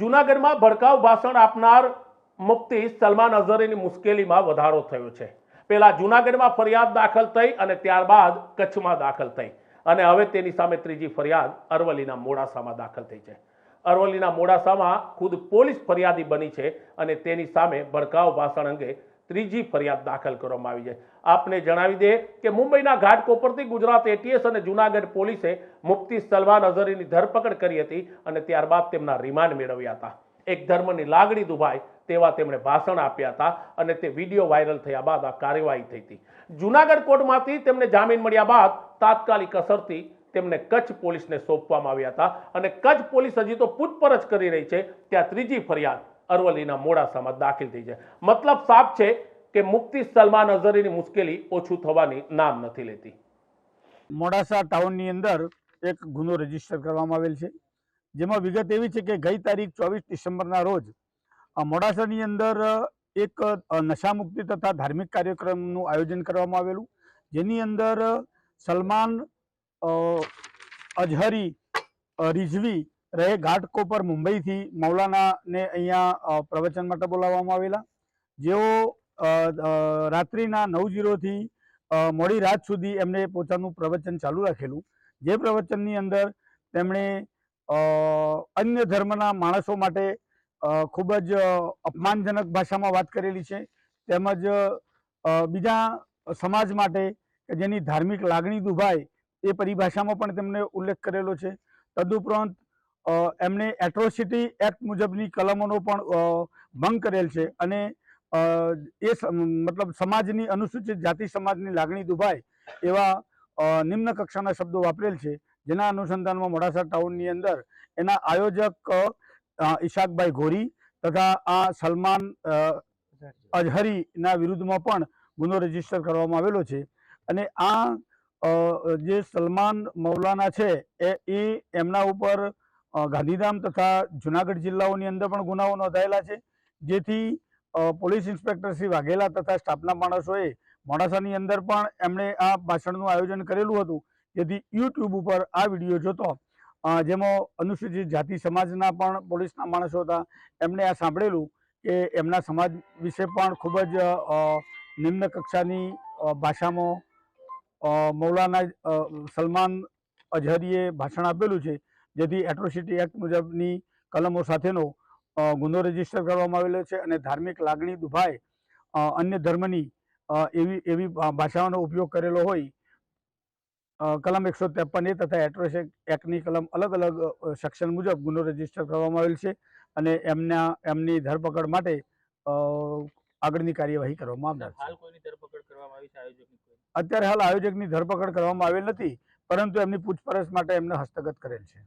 જૂનાગઢમાં ભડકાઉ ભાષણ આપનાર મુફ્તી સલમાન અઝહરીની મુશ્કેલીમાં વધારો થયો છે. પહેલા જૂનાગઢમાં ફરિયાદ દાખલ થઈ અને ત્યારબાદ કચ્છમાં દાખલ થઈ. અને હવે તેની સામે ત્રીજી ફરિયાદ અરવલ્લીના મોડાસામાં દાખલ થઈ છે. અરવલ્લીના મોડાસામાં ખુદ પોલીસ ફરિયાદી બની છે અને તેની સામે ભડકાઉ ભાષણ અંગે ત્રીજી ફરિયાદ દાખલ કરવામાં આવી છે. આપને જણાવી દે કે મુંબઈના ઘાટકોપરથી ગુજરાત એટીએસ અને જૂનાગઢ પોલીસે મુફ્તી સલમાન અઝહરીની ધરપકડ કરી હતી અને ત્યારબાદ તેમના રિમાન્ડ મેળવ્યા હતા. એક ધર્મની લાગણી દુભાય તેવા તેમણે ભાષણ આપ્યા હતા અને તે વીડિયો વાયરલ થયા બાદ આ કાર્યવાહી થઈ હતી. જૂનાગઢ કોર્ટમાંથી તેમને જામીન મળ્યા બાદ તાત્કાલિક અસરથી તેમને કચ્છ પોલીસને સોંપવામાં આવ્યા હતા અને કચ્છ પોલીસ હજી તો પૂછપરછ કરી રહી છે. ત્યાં ત્રીજી ફરિયાદ અરવલ્લીના મોડાસામાં દાખલ થઈ છે. મતલબ સાફ છે કે મુક્તિ સલમાન અઝહરીની મુશ્કેલી ઓછું થવાની નામ નથી લેતી. મોડાસા ટાઉનની અંદર એક ગુનો રજિસ્ટર કરવામાં આવેલ છે. જેમાં વિગત એવી છે કે ગઈ તારીખ ચોવીસ ડિસેમ્બરના રોજ મોડાસાની અંદર એક નશામુક્તિ તથા ધાર્મિક કાર્યક્રમનું આયોજન કરવામાં આવેલું. જેની અંદર સલમાન અઝહરી રિઝવી રહે. ઘાટકોપર મુંબઈથી મૌલાનાને અહીંયા પ્રવચન માટે બોલાવવામાં આવેલા. જેઓ રાત્રિના નવ જીરોથી મોડી રાત સુધી એમણે પોતાનું પ્રવચન ચાલુ રાખેલું. જે પ્રવચનની અંદર તેમણે અન્ય ધર્મના માણસો માટે ખૂબ જ અપમાનજનક ભાષામાં વાત કરેલી છે. તેમજ બીજા સમાજ માટે કે જેની ધાર્મિક લાગણી દુભાય એ પરિભાષામાં પણ તેમણે ઉલ્લેખ કરેલો છે. તદુપરાંત અ, એમણે એટ્રોસિટી એક્ટ મુજબની કલમોનો પણ ભંગ કરેલ છે અને એ મતલબ સમાજની અનુસૂચિત જાતિ સમાજની લાગણી દુભાય એવા નિમ્ન કક્ષાના શબ્દો વાપરેલ છે. જેના અનુસંધાનમાં મોડાસા ટાઉનની અંદર એના આયોજક ઈશાકભાઈ ઘોરી તથા આ સલમાન અઝહરીના વિરુદ્ધમાં પણ ગુનો રજિસ્ટર કરવામાં આવેલો છે. અને આ જે સલમાન મૌલાના છે એ એમના ઉપર ગાંધીધામ તથા જુનાગઢ જિલ્લાઓની અંદર પણ ગુનાઓ નોંધાયેલા છે. જેથી પોલીસ ઇન્સ્પેક્ટર શ્રી વાઘેલા તથા સ્ટાફના માણસોએ મોડાસાની અંદર પણ એમણે આ ભાષણનું આયોજન કરેલું હતું. જેથી યુટ્યુબ ઉપર આ વીડિયો જોતો. જેમાં અનુસૂચિત જાતિ સમાજના પણ પોલીસના માણસો હતા. એમણે આ સાંભળેલું કે એમના સમાજ વિશે પણ ખૂબ જ નિમ્ન કક્ષાની ભાષામાં મૌલાના સલમાન અઝહરીએ ભાષણ આપેલું છે. જેથી એટ્રોસિટી એક્ટ મુજબની કલમો સાથેનો ગુનો રજિસ્ટર કરવામાં આવેલો છે અને ધાર્મિક લાગણી દુભાય અન્ય ધર્મની એવી એવી ભાષાઓનો ઉપયોગ કરેલો હોય કલમ એકસો ત્રેપન એ તથા એટ્રોસિટી એક્ટની કલમ અલગ અલગ સેક્શન મુજબ ગુનો રજિસ્ટર કરવામાં આવેલ છે અને એમના એમની ધરપકડ માટે આગળની કાર્યવાહી કરવામાં આવનાર અત્યારે હાલ આયોજકની ધરપકડ કરવામાં આવેલ નથી પરંતુ એમની પૂછપરછ માટે એમને હસ્તગત કરેલ છે.